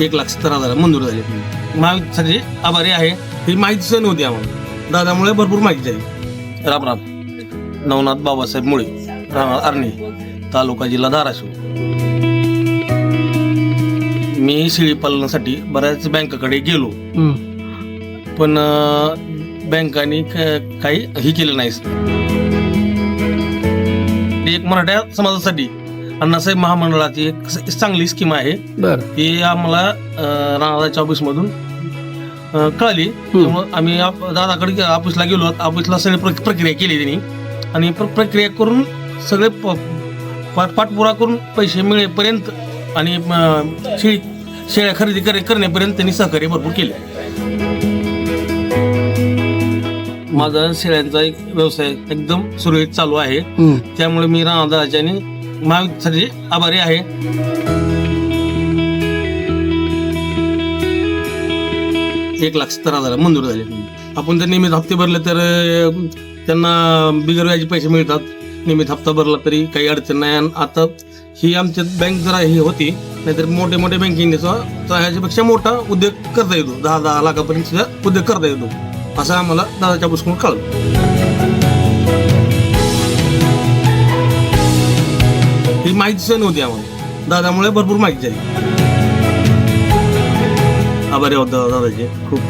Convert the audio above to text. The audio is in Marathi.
एक लाख सत्तर हजार मंजूर झाले. महाविद्यासाठी आभारी आहे. ही माहितीच नव्हती आम्हाला. दादामुळे भरपूर माहिती झाली. राम राम. नवनाथ बाबासाहेब मुळे. राहणार आर्णी. तालुका जिल्हा धाराशिव. मी शेळी पालनासाठी बऱ्याच बँकाकडे गेलो. पण बँकांनी क- काही हे केलं नाही एक मराठा समाजासाठी अण्णासाहेब महामंडळाची एक चांगली स्कीम आहे. बर. ती आम्हाला अं, राणादाच्या ऑफिसमधून कळाली. त्यामुळं आम्ही आप- दादाकडे ऑफिसला गेलो. ऑफिसला सगळी प्रक- प्रक्रिया केली त्यांनी. आणि प्र- प्रक्रिया करून सगळे प- पाठ पाठपुरा करून पैसे मिळेपर्यंत आणि शेळी शेळ्या खरेदी करे करण्यापर्यंत त्यांनी सहकार्य भरपूर केले. माझा शेळ्यांचा एक व्यवसाय एकदम सुरळीत चालू आहे. त्यामुळे मी राणादाच्या आणि आभारी आहे. एक लाख सत्तर हजार मंजूर झाले. आपण जर नियमित हप्ते भरले तर त्यांना बिगर व्याजी पैसे मिळतात. नियमित हप्ता भरला तरी काही अडचण नाही. आणि आता ही आमच्या बँक जरा ही होती. नाहीतर मोठे मोठे बँकिंग ह्याच्यापेक्षा मोठा उद्योग करता येतो. दहा दहा लाखापर्यंत सुद्धा उद्योग करता येतो. असं आम्हाला दादाच्या पुस्तकून कळलं. माहितीच नव्हती आम्हाला. दादामुळे भरपूर माहिती झाली. आभारी होता दादाचे खूप